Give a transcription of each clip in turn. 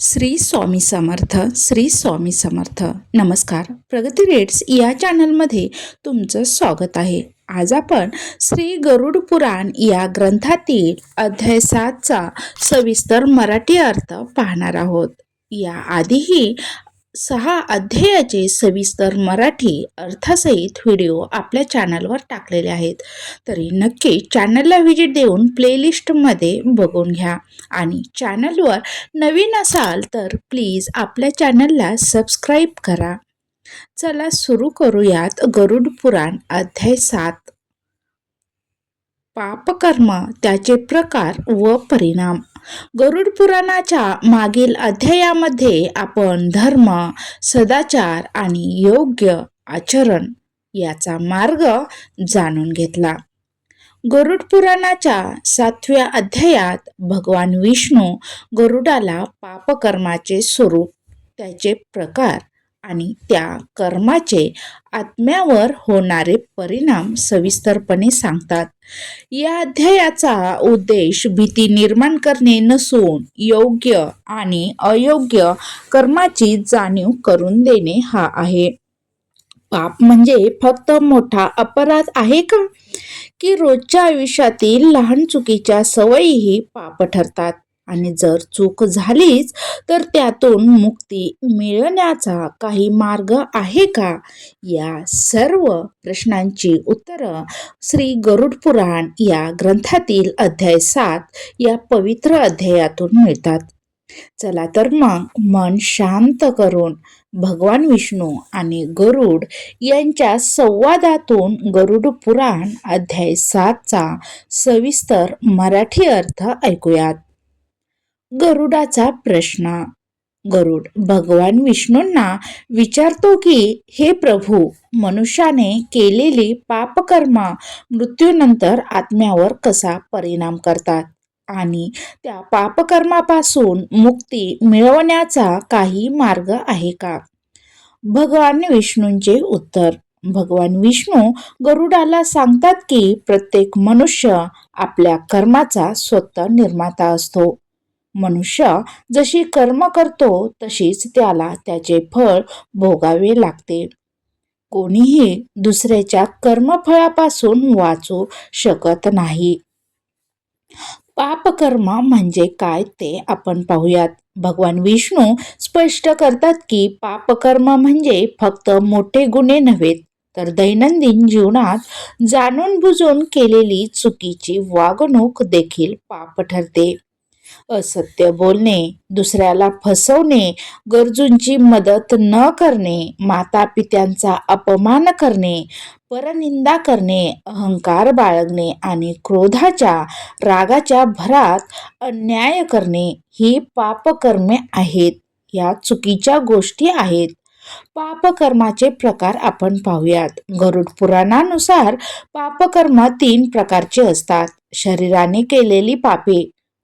श्री स्वामी समर्थ श्री स्वामी समर्थ. नमस्कार. प्रगती रेट्स या चॅनलमध्ये तुमचं स्वागत आहे. आज आपण श्री गरुड पुराण या ग्रंथातील अध्याय सातचा सविस्तर मराठी अर्थ पाहणार आहोत. या आधीही सहा अध्यायाचे सविस्तर मराठी अर्थसहित व्हिडिओ आपल्या चॅनलवर टाकलेले आहेत. तरी नक्की चॅनलला व्हिजिट देऊन प्लेलिस्टमध्ये बघून घ्या. आणि चॅनलवर नवीन असाल तर प्लीज आपल्या चॅनलला सबस्क्राईब करा. चला सुरू करूयात गरुड पुराण अध्याय सात. पापकर्म त्याचे प्रकार व परिणाम. गरुड पुराणाच्या मागील अध्यायामध्ये आपण धर्म सदाचार आणि योग्य आचरण याचा मार्ग जाणून घेतला. गरुड पुराणाच्या सातव्या अध्यायात भगवान विष्णू गरुडाला पापकर्माचे स्वरूप त्याचे प्रकार आणि त्या कर्माचे आत्म्यावर होणारे परिणाम सविस्तरपणे सांगतात. या अध्यायाचा उद्देश भीती निर्माण करणे नसून योग्य आणि अयोग्य कर्माची जाणीव करून देणे हा आहे. पाप म्हणजे फक्त मोठा अपराध आहे का? की रोजच्या आयुष्यातील लहान चुकीच्या सवयीही पाप ठरतात. आणि जर चूक झालीच तर त्यातून मुक्ती मिळवण्याचा काही मार्ग आहे का? या सर्व प्रश्नांची उत्तरं श्री गरुड पुराण या ग्रंथातील अध्याय सात या पवित्र अध्यायातून मिळतात. चला तर मग मन शांत करून भगवान विष्णू आणि गरुड यांच्या संवादातून गरुड पुराण अध्याय सातचा सविस्तर मराठी अर्थ ऐकूयात. गरुडाचा प्रश्न. गरुड भगवान विष्णूंना विचारतो की हे प्रभू मनुष्याने केलेली पापकर्म मृत्यूनंतर आत्म्यावर कसा परिणाम करतात? आणि त्या पापकर्मापासून मुक्ती मिळवण्याचा काही मार्ग आहे का? भगवान विष्णूंचे उत्तर. भगवान विष्णू गरुडाला सांगतात की प्रत्येक मनुष्य आपल्या कर्माचा स्वतः निर्माता असतो. मनुष्य जशी कर्म करतो तशीच त्याला त्याचे फळ भोगावे लागते. कोणीही दुसऱ्याच्या कर्मफळापासून वाचू शकत नाही. पापकर्म म्हणजे काय ते आपण पाहूयात. भगवान विष्णू स्पष्ट करतात की पापकर्म म्हणजे फक्त मोठे गुन्हे नव्हेत तर दैनंदिन जीवनात जाणून बुजून केलेली चुकीची वागणूक देखील पाप ठरते. असत्य बोलणे दुसऱ्याला फसवणे गरजूंची मदत न करणे माता पित्यांचा अपमान करणे परनिंदा करणे अहंकार बाळगणे आणि क्रोधाच्या रागाच्या भरात अन्याय करणे ही पापकर्मे आहेत या चुकीच्या गोष्टी आहेत. पापकर्माचे प्रकार आपण पाहूयात. गरुड पुराणानुसार पापकर्म तीन प्रकारचे असतात. शरीराने केलेली पापे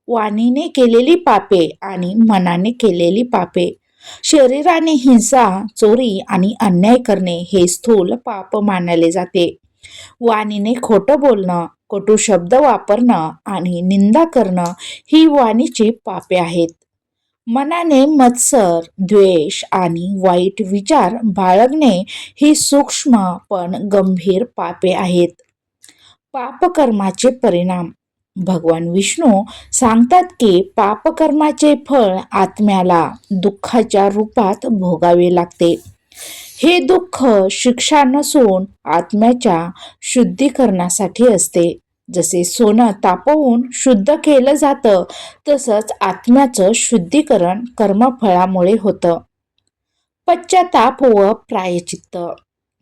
वाणीने केलेली पापे आणि मनाने केलेली पापे. शरीराने हिंसा चोरी आणि अन्याय करणे हे स्थूल पाप मानले जाते. वाणीने खोटं बोलणं कटू शब्द वापरणं आणि निंदा करणं ही वाणीची पापे आहेत. मनाने मत्सर द्वेष आणि वाईट विचार बाळगणे ही सूक्ष्म पण गंभीर पापे आहेत. पापकर्माचे परिणाम भगवान विष्णू सांगतात की पापकर्माचे फळ आत्म्याला दुःखाच्या रूपात भोगावे लागते. हे दुःख शिक्षा नसून आत्म्याच्या शुद्धीकरणासाठी असते. जसे सोनं तापवून शुद्ध केलं जातं तसंच आत्म्याचं शुद्धीकरण कर्मफळामुळे होतं. पश्चाताप व प्रायचित्त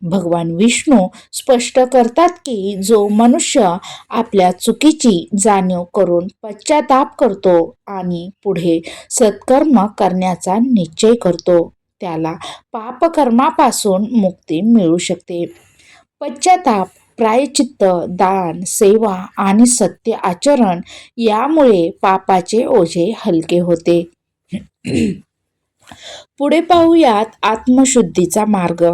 भगवान विष्णू स्पष्ट करतात की जो मनुष्य आपल्या चुकीची जाणीव करून पश्चाताप करतो आणि पुढे सत्कर्म करण्याचा निश्चय करतो त्याला पापकर्मापासून मुक्ती मिळू शकते. पश्चाताप प्रायचित्त दान सेवा आणि सत्य आचरण यामुळे पापाचे ओझे हलके होते. पुढे पाहूयात आत्मशुद्धीचा मार्ग.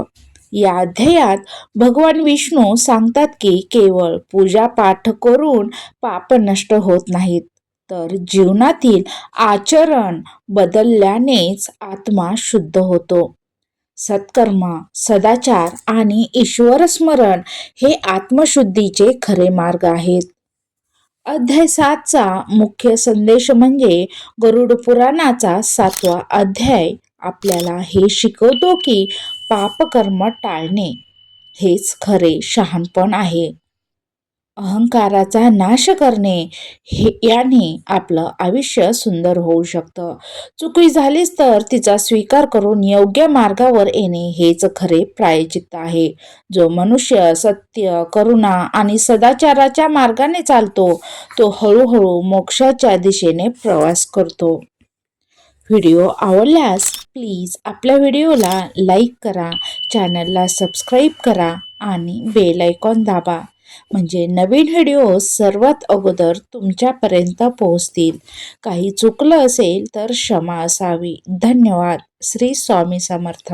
या अध्यायात भगवान विष्णू सांगतात की केवळ पूजा पाठ करून पाप नष्ट होत नाहीत तर जीवनातील आचरण बदलल्यानेच आत्मा शुद्ध होतो. सत्कर्म सदाचार आणि ईश्वरस्मरण हे आत्मशुद्धीचे खरे मार्ग आहेत. अध्याय सातचा मुख्य संदेश म्हणजे गरुड पुराणाचा सातवा अध्याय. आपल्याला हे शिकवतो की पापकर्म टाळणे हेच खरे शहाणपण आहे. अहंकाराचा नाश करणे हे याने आपलं आयुष्य सुंदर होऊ शकतं. चुकी झालीच तर तिचा स्वीकार करून योग्य मार्गावर येणे हेच खरे प्रायचित्त आहे. जो मनुष्य सत्य करुणा आणि सदाचाराच्या मार्गाने चालतो तो हळूहळू मोक्षाच्या दिशेने प्रवास करतो. व्हिडिओ आवडल्यास प्लीज आपल्या व्हिडिओला लाईक करा चॅनलला सबस्क्राईब करा आणि बेल आयकॉन दाबा. म्हणजे नवीन व्हिडिओ सर्वात अगोदर तुमच्यापर्यंत पोहोचतील. काही चुकलं असेल तर क्षमा असावी. धन्यवाद. श्री स्वामी समर्थ.